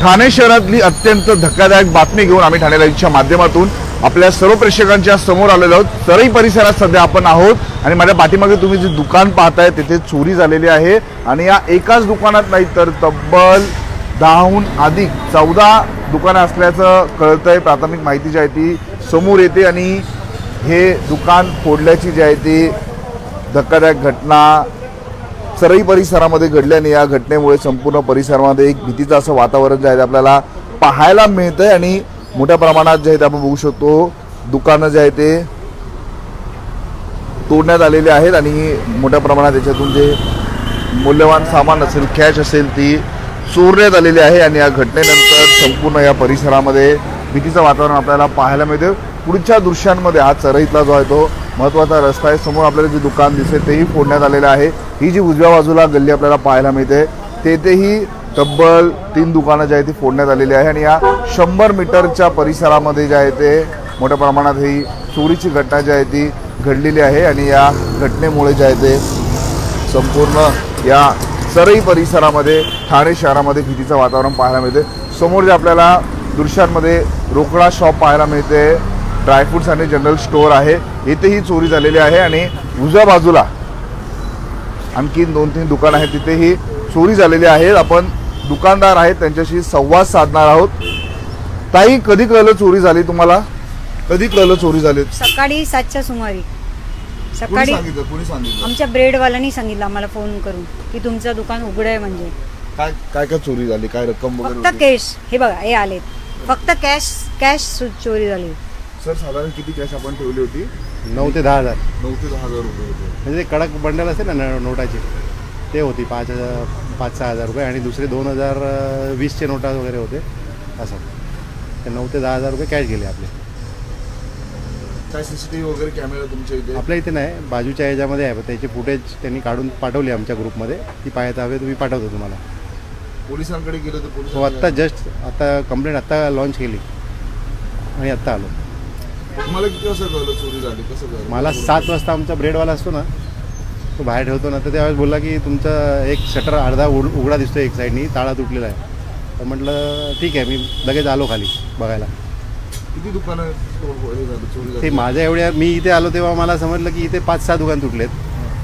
ठाणे शहरातली अत्यंत धक्कादायक बातमी घेऊन आम्ही ठाणे लाईव्हच्या माध्यमातून आपल्या सर्व प्रेक्षकांच्या समोर आलेलो आहोत. तरही परिसरात सध्या आपण आहोत आणि माझ्या पाठीमागे तुम्ही जे दुकान पाहताय तिथे चोरी झालेली आहे आणि या एकाच दुकानात नाही तर तब्बल दहाहून अधिक चौदा दुकानं असल्याचं कळतंय. प्राथमिक माहिती जी आहे ती समोर येते आणि हे दुकान फोडल्याची जी आहे ती धक्कादायक घटना सरई परिसरामध्ये घडल्याने या घटनेमुळे संपूर्ण परिसरामध्ये एक भीतीचं असं वातावरण जे आहे ते आपल्याला पाहायला मिळतं आहे आणि मोठ्या प्रमाणात जे आहे ते आपण बघू शकतो दुकानं जे आहे ते तोडण्यात आलेले आहेत आणि मोठ्या प्रमाणात याच्यातून जे मूल्यवान सामान असेल कॅश असेल ती चोरण्यात आलेली आहे आणि या घटनेनंतर संपूर्ण या परिसरामध्ये भीतीचं वातावरण आपल्याला पाहायला मिळते पुढच्या दृश्यांमध्ये हा चरईतला जो आहे तो महत्त्वाचा रस्ता आहे. समोर आपल्याला जे दुकान दिसते तेही फोडण्यात आलेलं आहे. ही जी उजव्या बाजूला गल्ली आपल्याला पाहायला मिळते तेथेही तब्बल तीन दुकानं जी आहे ती फोडण्यात आलेली आहे आणि या शंभर मीटरच्या परिसरामध्ये जे आहे ते मोठ्या प्रमाणात ही चोरीची घटना जी आहे ती घडलेली आहे आणि या घटनेमुळे जे आहे ते संपूर्ण या सरई परिसरामध्ये ठाणे शहरामध्ये भीतीचं वातावरण पाहायला मिळते. समोर जे आपल्याला दृश्यांमध्ये रोकडा शॉप पाहायला मिळते ड्रायफ्रुट्स आणि जनरल स्टोअर आहे येथेही चोरी झालेली आहे आणि उजव्या बाजूला आणखी दोन तीन दुकान आहेत तिथेही चोरी झालेली आहेत. आपण दुकानदार आहेत त्यांच्याशी संवाद साधणार आहोत. ताई कधी कळलं चोरी झाली तुम्हाला? कधी कळलं चोरी झाली? सकाळी सातच्या सुमारी. सकाळी सांगितलं? कोणी सांगितलं? आमच्या ब्रेडवाल्यांनी सांगितलं आम्हाला फोन करून की तुमचं दुकान उघडं आहे म्हणजे. काय काय काय चोरी झाली? काय रक्कम फक्त? कॅश. हे बघा हे आलेत. फक्त कॅश कॅश चोरी झाली. सर साधारण किती कॅश आपण ठेवली होती? नऊ ते दहा हजार. नऊ ते दहा हजार रुपये होते. म्हणजे ते कडक बंडल असेल ना न- नोटाची ते होती पाच हजार पाच सहा हजार रुपये आणि दुसरे दोन हजार अं, वीसचे नोटा वगैरे होते. असं. ते नऊ ते दहा हजार रुपये कॅश गेले आपले. काय सीसीटीव्ही वगैरे कॅमेरा तुमच्या इथे? आपल्या इथे नाही बाजूच्या ह्याच्यामध्ये आहे. पण त्याची फुटेज त्यांनी काढून पाठवली आमच्या ग्रुपमध्ये ती पाहायचा हवे तुम्ही पाठवतो तुम्हाला. पोलिसांकडे गेलं तर पोलीस हो आत्ता जस्ट आता कंप्लेंट आत्ता लॉन्च केली. आणि आत्ता आलो. तुम्हाला किती वाजता कळलं चोरी झाली? कसं कळलं मला सात वाजता आमचा ब्रेडवाला असतो ना तो बाहेर ठेवतो ना तर त्यावेळेस बोलला की तुमचा एक शटर अर्धा उड उघडा दिसतो एक साईडनी ताळा तुटलेला आहे. तर म्हटलं ठीक आहे मी लगेच आलो खाली बघायला. किती दुकानं तोड- हे झालं, चोरी ते झाली माझ्या एवढ्या मी इथे आलो तेव्हा मला समजलं की इथे पाच सहा दुकान तुटलेत.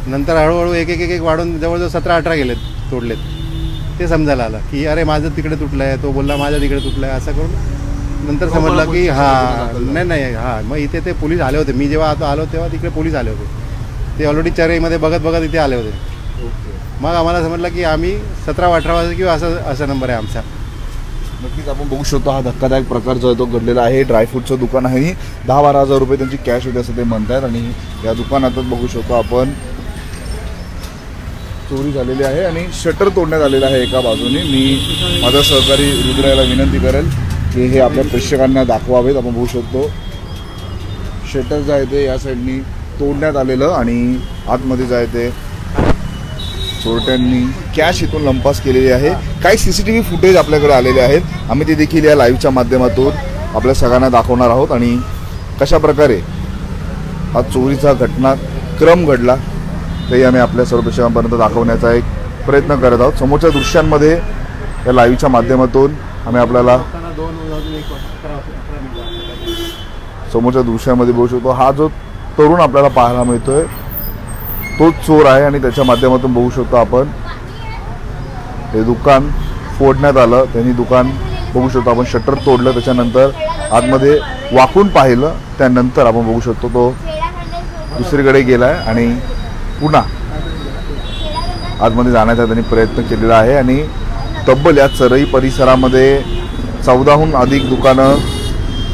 नंतर हळूहळू एक एक एक एक वाढून जवळजवळ सतरा अठरा गेलेत तोडलेत. ते समजायला आलं की अरे माझं तिकडे तुटलं आहे तो बोलला माझ्या तिकडे तुटलं आहे असं करून नंतर समजलं की हां नाही नाही हां मग इथे ते पोलीस आले होते. मी जेव्हा आता आलो तेव्हा तिकडे पोलीस आले होते. ते ऑलरेडी चरईमध्ये बघत बघत इथे आले होते. मग आम्हाला समजलं की आम्ही सतरा अठरा वाजता किंवा असं असा नंबर आहे आमचा. नक्कीच आपण बघू शकतो हा धक्कादायक प्रकार जो आहे तो घडलेला आहे. ड्रायफ्रूटचं दुकान आहे. दहा बारा हजार रुपये त्यांची कॅश होती असं ते म्हणतात आणि या दुकानातच बघू शकतो आपण. चोरी झालेली आहे आणि शटर तोडण्यात आलेलं आहे एका बाजूने. मी माझा सहकारी रुद्राला विनंती करेल. की हे आपल्या प्रेक्षकांना दाखवावेत आपण बघू शकतो. शटर जे आहे ते या साईडनी तोडण्यात आलेलं आणि आतमध्ये जे आहे ते चोरट्यांनी कॅश इथून लंपास केलेली आहे. काही C C T V footage आपल्याकडे आलेले आहेत. आम्ही ते देखील या लाईव्हच्या माध्यमातून आपल्या सगळ्यांना दाखवणार आहोत आणि कशा प्रकारे हा चोरीचा घटना क्रम घडला तेही आम्ही आपल्या सर्व प्रेक्षकांपर्यंत दाखवण्याचा एक प्रयत्न करत आहोत. समोरच्या दृश्यांमध्ये या लाईव्हच्या माध्यमातून आम्ही आपल्याला समोरच्या दृश्यामध्ये बघू शकतो हा जो तरुण आपल्याला पाहायला मिळतोय तो चोर आहे आणि त्याच्या माध्यमातून बघू शकतो आपण. हे दुकान फोडण्यात आलं त्यांनी दुकान बघू शकतो आपण शटर तोडलं त्याच्यानंतर आतमध्ये वाकून पाहिलं त्यानंतर आपण बघू शकतो तो दुसरीकडे गेला आहे आणि पुन्हा आतमध्ये जाण्याचा त्यांनी प्रयत्न केलेला आहे आणि तब्बल या चरई परिसरामध्ये चौदाहून अधिक दुकानं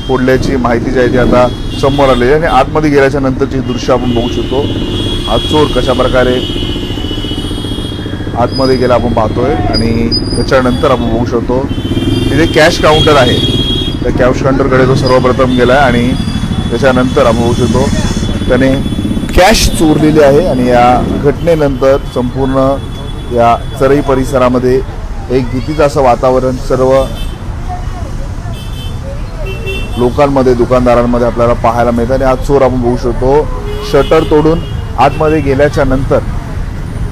फोडल्याची माहिती जी आहे ती आता समोर आलेली आहे. आणि आतमध्ये गेल्याच्या नंतरची दृश्य आपण बघू शकतो. हा चोर कशा प्रकारे आतमध्ये गेला आपण पाहतोय. आणि त्याच्यानंतर आपण बघू शकतो तिथे कॅश काउंटर आहे. त्या कॅश काउंटरकडे तो सर्वप्रथम गेला आहे आणि त्याच्यानंतर आपण बघू शकतो त्याने कॅश चोरलेली आहे. आणि या घटनेनंतर संपूर्ण या चरई परिसरामध्ये एक भीतीचं असं वातावरण सर्व लोकांमध्ये दुकानदारांमध्ये आपल्याला पाहायला मिळतं आणि आज चोर आपण बघू शकतो. शटर तोडून आतमध्ये गेल्याच्यानंतर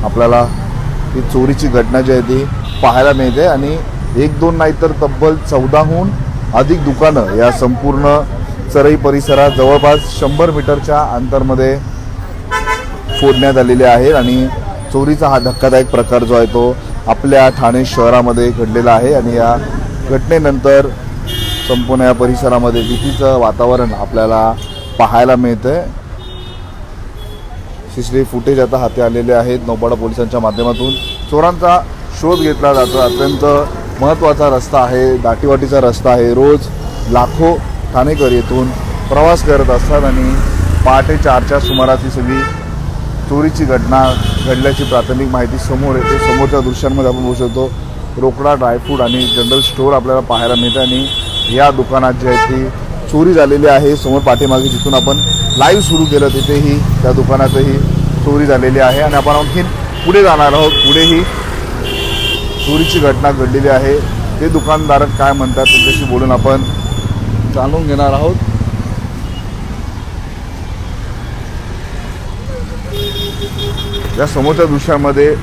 आपल्याला ही चोरीची घटना जी आहे ती पाहायला मिळते आणि एक दोन नाही तर तब्बल चौदाहून अधिक दुकानं या संपूर्ण चरई परिसरात जवळपास शंभर मीटरच्या अंतरमध्ये फोडण्यात आलेले आहेत आणि चोरीचा हा धक्कादायक प्रकार जो आहे तो आपल्या ठाणे शहरामध्ये घडलेला आहे आणि या घटनेनंतर संपूर्ण या परिसरामध्ये भीतीचं वातावरण आपल्याला पाहायला मिळतंय. सीसीटीव्ही फुटेज आता हाती आलेले आहेत. नौपाडा पोलिसांच्या माध्यमातून चोरांचा शोध घेतला जातो. अत्यंत महत्त्वाचा रस्ता आहे. दाटीवाटीचा रस्ता आहे. रोज लाखो ठाणेकर येथून प्रवास करत असतात आणि पहाटे चारच्या सुमारास ही सगळी चोरीची घटना घडल्याची प्राथमिक माहिती समोर येते. समोरच्या दृश्यांमध्ये आपण बघू शकतो रोकडा ड्रायफ्रूट आणि जनरल स्टोअर आपल्याला पाहायला मिळतं आणि या दुकानात जी आहे ती चोरी झालेली आहे. समोर पाठीमागे जिथून आपण लाईव्ह सुरू केलं तिथेही त्या दुकानातही चोरी झालेली आहे. आणि आपण आणखी पुढे जाणार आहोत. पुढेही चोरीची घटना घडलेली आहे. ते दुकानदार काय म्हणतात त्यांच्याशी बोलून आपण जाणून घेणार आहोत. या समोरच्या दृश्यामध्ये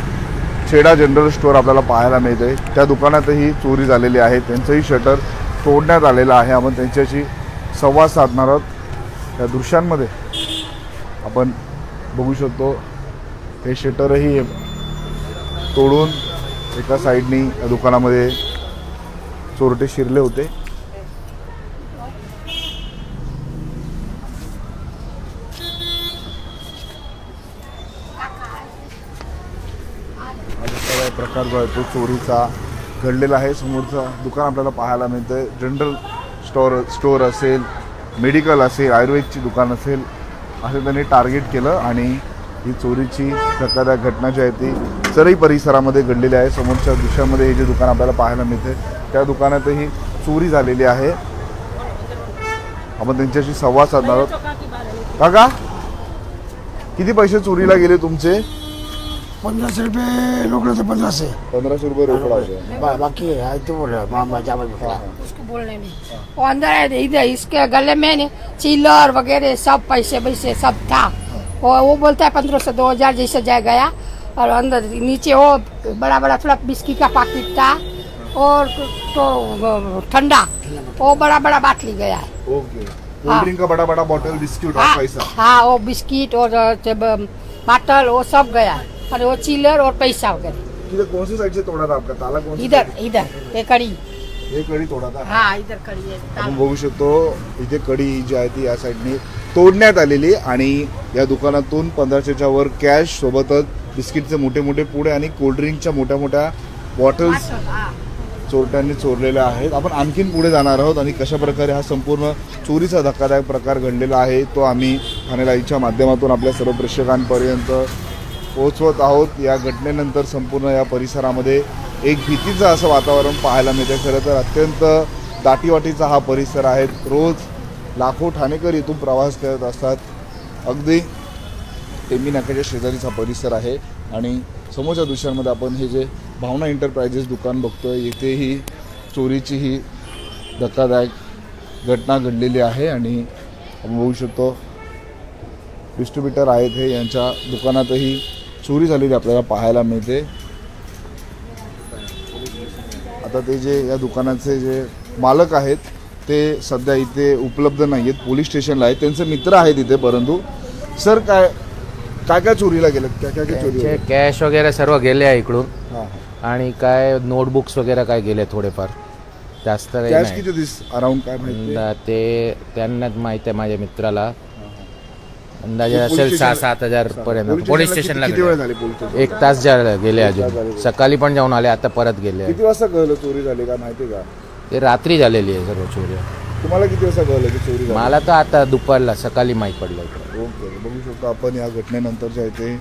छेडा जनरल स्टोअर आपल्याला पाहायला मिळते त्या दुकानातही चोरी झालेली आहे. त्यांचंही शटर तोडण्यात आलेलं आहे. आपण त्यांच्याशी संवाद साधणार आहोत. त्या दृश्यांमध्ये आपण बघू शकतो हे शटरही तोडून एका साईडनी या दुकानामध्ये चोरटे शिरले होते. प्रकार जो आहे तो चोरीचा. घडलेला आहे. समोरचं दुकान आपल्याला पाहायला मिळतं जनरल स्टोअर स्टोअर असेल मेडिकल असेल आयुर्वेदची दुकान असेल असं त्यांनी टार्गेट केलं आणि ही चोरीची धक्कादायक घटना जी आहे ती चरई परिसरामध्ये घडलेली आहे. समोरच्या दृश्यामध्ये हे जे दुकान आपल्याला पाहायला मिळते त्या दुकानातही चोरी झालेली आहे. आपण त्यांच्याशी संवाद साधणार आहोत. काका किती पैसे चोरीला गेले तुमचे? पंधराशे रुपये रोकड तर पंधराशे. पंधराशे रुपये रोकड बा- बाकी तो बोल मामा जावल उसको बोलने में। वो अंदर है इधर इसके गले में चिल्लर वगैरह सब पैसे वैसे सब था। वो वो बोलता है पंद्रह सौ दो हज़ार जैसे जाए गया। और अंदर नीचे वो बड़ा बड़ा थोड़ा बिस्किट का पैकेट था। और तो ठंडा। वो बड़ा बड़ा बाटली गया। है। ओके का बड़ा बड़ा बॉटल बिस्किट और हाँ, पैसा। हाँ वो बिस्किट और बाटल वो सब गया। है और वो चिल्लर और पैसा वगैरह किधर कौन सी साइड से तोड़ा था आपका? ताला कौन सी इधर side? इधर ये कड़ी। हे कडी तोडा था? हाँ इधर कड़ी है आपण बघू शकतो इथे कडी जी आहे ती या साईडने तोडण्यात आलेली आणि या दुकानातून पंधराशेच्या वर कॅश सोबतच बिस्किटचे मोठे मोठे पुडे आणि कोल्ड्रिंकच्या मोठ्या मोठ्या बॉटल्स हाँ. चोरट्यांनी चोरलेल्या आहेत. आपण आणखीन पुढे जाणार आहोत आणि कशा प्रकारे हा संपूर्ण चोरीचा धक्कादायक प्रकार घडलेला आहे तो आम्ही ठाणे लाईव्हच्या माध्यमातून आपल्या सर्व प्रेक्षकांपर्यंत पोहोचवत आहोत. या घटनेनंतर संपूर्ण या परिसरामध्ये एक भीतीचं असं वातावरण पाहायला मिळते खरं तर अत्यंत दाटीवाटीचा हा परिसर आहे. रोज लाखो ठाणेकर इथून प्रवास करत असतात. अगदी टेंबी नाक्याच्या शेजारीच हा परिसर आहे. आणि समोरच्या दृश्यांमध्ये आपण हे जे भावना एंटरप्राइजेस दुकान बघतोय इथेही चोरीची ही धक्कादायक घटना घडलेली आहे. आणि आपण बघू शकतो डिस्ट्रीब्युटर आहेत हे यांच्या दुकानातही चोरी झालेली आपल्याला पाहायला मिळते. आता ते जे या दुकानाचे जे मालक आहेत ते सध्या इथे उपलब्ध नाही आहेत पोलीस स्टेशनला आहेत. त्यांचे मित्र आहेत इथे परंतु सर काय काय काय चोरीला गेलं काय काय काय चोरी त्यांचे कॅश वगैरे सर्व गेले आहे इकडून. हां आणि काय नोटबुक्स वगैरे काय गेले थोडेफार. जास्त काही कॅश नाही. किती दिस अराउंड काय माहिती? ते त्यांनाच माहीत आहे माझ्या मित्राला. अंदाजे असेल सहा सात हजार पर्यंत. पोलीस स्टेशनला किती वेळ गेले. झाली पोलीस स्टेशन एक तास जा- गेले अजून. सकाळी पण जाऊन आले आता परत गेले. किती वाजता कळलं चोरी झाली का माहिती का? ते रात्री झालेली आहे सर्व चोरी. तुम्हाला किती वाजता कळलं की चोरी झाली? मला तर आता दुपारला सकाळी माहीत पडलं ओके बघू शकतो आपण या घटनेनंतर जे आहे ते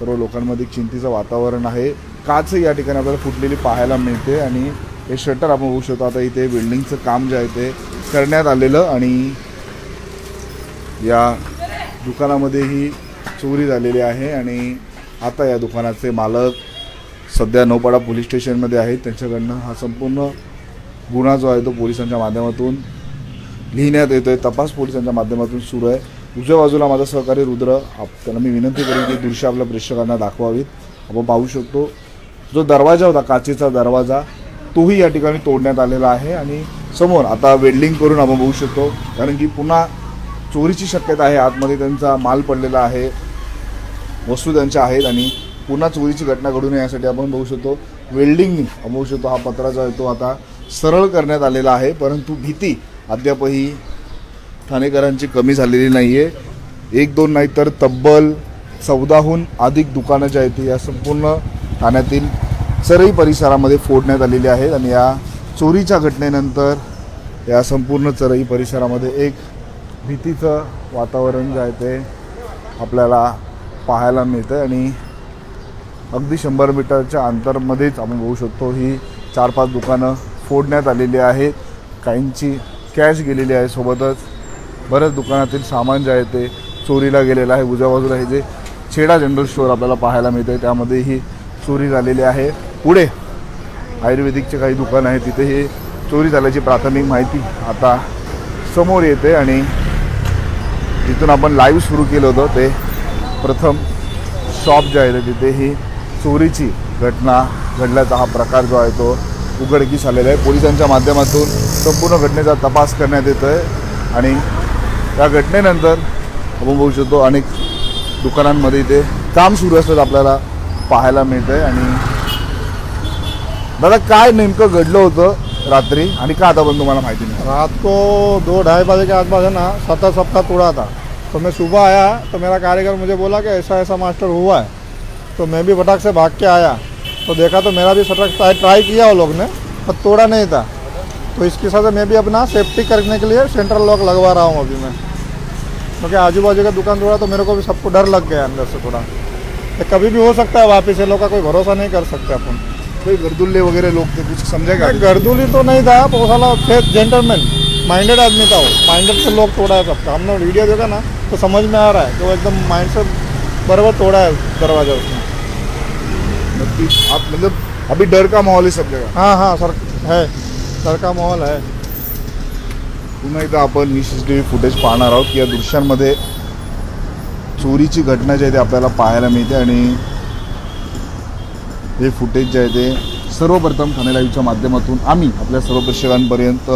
सर्व लोकांमध्ये एक चिंतेचं वातावरण आहे. काच या ठिकाणी आपल्याला फुटलेली पाहायला मिळते आणि हे शटर आपण बघू शकतो. आता इथे बिल्डिंगचं काम जे आहे ते करण्यात आलेलं आणि या दुकानामध्येही चोरी झालेली आहे आणि आता या दुकानाचे मालक सध्या नौपाडा पोलीस स्टेशनमध्ये आहेत. त्यांच्याकडनं हा संपूर्ण गुन्हा जो आहे तो पोलिसांच्या माध्यमातून लिहिण्यात येतो आहे तपास पोलिसांच्या माध्यमातून सुरू आहे. उजव्या बाजूला माझा सहकारी रुद्र. आप त्यांना मी विनंती करेन की दृश्य आपल्या प्रेक्षकांना दाखवावीत. आपण पाहू शकतो जो दरवाजा होता काचेचा दरवाजा तोही या ठिकाणी तोडण्यात आलेला आहे. आणि समोर आता वेल्डिंग करून आपण बघू शकतो. कारण की पुन्हा चोरीची शक्यता आहे. आतमध्ये त्यांचा माल पडलेला आहे. वस्तू त्यांच्या आहेत आणि पुन्हा चोरीची घटना घडू नये यासाठी आपण बघू शकतो. वेल्डिंग बघू शकतो. हा पत्रा जो आहे तो आता सरळ करण्यात आलेला आहे. परंतु भीती अद्यापही ठाणेकरांची कमी झालेली नाही आहे एक दोन नाही तर तब्बल चौदाहून अधिक दुकानं जी आहेत या संपूर्ण ठाण्यातील चरई परिसरामध्ये फोडण्यात आलेली आहेत. आणि या चोरीच्या घटनेनंतर या संपूर्ण चरई परिसरामध्ये एक भीतीचं वातावरण जे आहे ते आपल्याला पाहायला मिळतं आणि अगदी शंभर मीटरच्या अंतरमध्येच आपण बघू शकतो ही चार पाच दुकानं फोडण्यात आलेली आहेत. काहींची कॅश गेलेली आहे सोबतच. बऱ्याच दुकानातील सामान जे आहे ते चोरीला गेलेलं आहे. उजव्या बाजूला हे जे छेडा जनरल स्टोअर आपल्याला पाहायला मिळते त्यामध्ये ही चोरी झालेली आहे. पुढे आयुर्वेदिकचे काही दुकान आहे तिथे ही चोरी झाल्याची प्राथमिक माहिती आता समोर येते आणि जिथून आपण लाईव्ह सुरू केलं होतं. ते प्रथम शॉप जे आहे ते तिथे ही चोरीची घटना घडल्याचा हा प्रकार जो आहे तो उघडकीस आलेला आहे. पोलिसांच्या माध्यमातून संपूर्ण घटनेचा तपास करण्यात येतो आहे आणि त्या घटनेनंतर आपण बघू शकतो अनेक दुकानांमध्ये इथे काम सुरू असतात आपल्याला पाहायला मिळतं आहे आणि दादा काय नेमकं घडलं होतं? रात्री आणि का पण तुम्हाला माहिती नाही? रात को दो ढाई बजे के आसपास है ना, सत्तर सप्ताह तोड़ा था। तो मैं सुबह आया तो मेरा कारीगर मुझे बोला कि ऐसा ऐसा मास्टर हुआ है। तो मैं भी फटाक से भाग के आया। तो देखा तो मेरा भी सटक ट्राई किया वो लोग ने, पर तोड़ा नहीं था। तो इसके साथ मैं भी अपना सेफ्टी करने के लिए सेंट्रल लॉक लगवा रहा हूँ अभी मैं। क्योंकि आजू बाजू का दुकान तोड़ा तो मेरे को भी सबको डर लग गया अंदर से थोड़ा। कभी भी हो सकता है वापस ये लोग का कोई भरोसा नहीं कर सकते अपन। कोई गर्दुल्ले वगैरह लोग थे कुछ समझेगा गर्दूली तो नहीं था वो साला फेथ जेंटलमैन माइंडेड आदमी था वो। माइंडेड से लोग तोड़ा है सबका। हमने वीडियो देखा ना तो समझ में आ रहा है कि वो एकदम माइंड से बराबर तोड़ा है दरवाजा उसने। नक्की आप मतलब अभी डर का माहौल है सब जगह? हाँ हाँ सर है। सर का माहौल है। पुन्हा एकदा आपण ही C C T V footage पाहणार आहोत की या दृश्यांमध्ये चोरीची घटना जी आहे ते आपल्याला पाहायला मिळते आणि हे फुटेज जे आहे ते सर्वप्रथम ठाणे लाईव्हच्या माध्यमातून आम्ही आपल्या सर्व प्रेक्षकांपर्यंत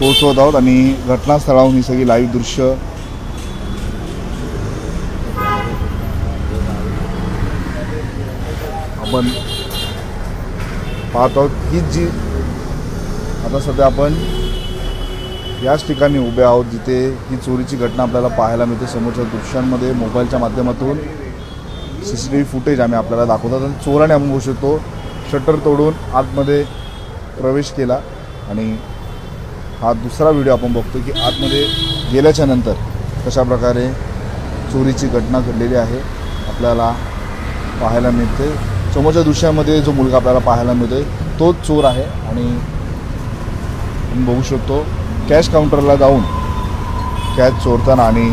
पोहोचवत आहोत आणि घटनास्थळाहून ही सगळी लाईव्ह दृश्य आपण पाहत आहोत. ही जी आता सध्या आपण याच ठिकाणी उभे आहोत जिथे ही चोरीची घटना आपल्याला पाहायला मिळते. समोरच्या दृश्यांमध्ये मोबाईलच्या माध्यमातून C C T V footage आम्ही आपल्याला दाखवतात आणि चोराने आपण बघू शकतो शटर तोडून आतमध्ये प्रवेश केला आणि हा दुसरा व्हिडिओ आपण बघतो की आतमध्ये गेल्याच्यानंतर कशा प्रकारे चोरीची घटना घडलेली आहे आपल्याला पाहायला मिळते. समोरच्या दृश्यामध्ये जो मुलगा आपल्याला पाहायला मिळतोय तोच चोर आहे आणि बघू शकतो कॅश काउंटरला जाऊन कॅश चोरताना आणि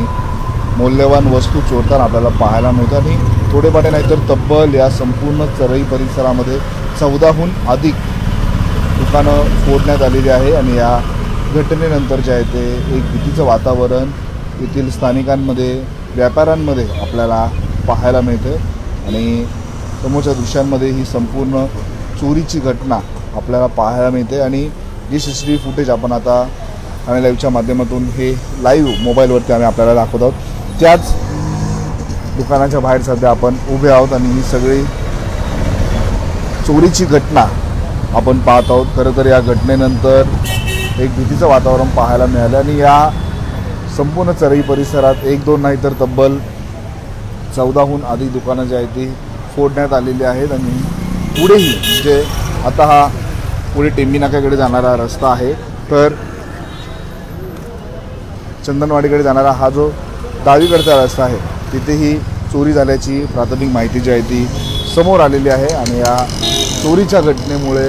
मौल्यवान वस्तू चोरताना आपल्याला पाहायला मिळतं आणि थोडेफाटे नाहीतर तब्बल या संपूर्ण चरई परिसरामध्ये चौदाहून अधिक दुकानं फोडण्यात आलेली आहे आणि या घटनेनंतर जे आहे ते एक भीतीचं वातावरण येथील स्थानिकांमध्ये व्यापाऱ्यांमध्ये आपल्याला पाहायला मिळते आणि समोरच्या दृश्यांमध्ये ही संपूर्ण चोरीची घटना आपल्याला पाहायला मिळते. आणि जी सी सी टी फुटेज आपण आता आणि लाईव्हच्या माध्यमातून हे लाईव्ह मोबाईलवरती आम्ही आपल्याला दाखवत आहोत. त्याच दुकानाच्या बाहेर सध्या आपण उभे आहोत आणि ही सगळी चोरीची घटना आपण पाहत आहोत. खरं तर या घटनेनंतर एक भीतीचं वातावरण पाहायला मिळालं आणि या संपूर्ण चरई परिसरात एक दोन नाही तर तब्बल चौदाहून अधिक दुकानं जी आहेत ती फोडण्यात आलेली आहेत आणि पुढेही म्हणजे आता हा पुढे टेंबी नाक्याकडे जाणारा रस्ता आहे. तर चंदनवाडीकडे जाणारा हा जो डावीकडचा रस्ता आहे तिथेही चोरी झाल्याची प्राथमिक माहिती जी आहे ती समोर आलेली आहे आणि या चोरीच्या घटनेमुळे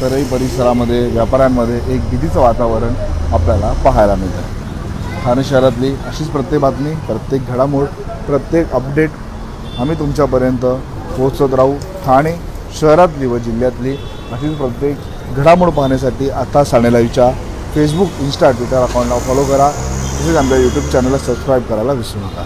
तरही परिसरामध्ये व्यापाऱ्यांमध्ये एक भीतीचं वातावरण आपल्याला पाहायला मिळतं. ठाणे शहरातली अशीच प्रत्येक बातमी प्रत्येक घडामोड प्रत्येक अपडेट आम्ही तुमच्यापर्यंत पोहोचत राहू. ठाणे शहरातली व जिल्ह्यातली अशीच प्रत्येक घडामोड पाहण्यासाठी आता साणे फेसबुक इन्स्टा ट्विटर अकाउंटला फॉलो करा. तसेच आमच्या यूट्यूब चॅनलला सबस्क्राईब करायला विसरू नका.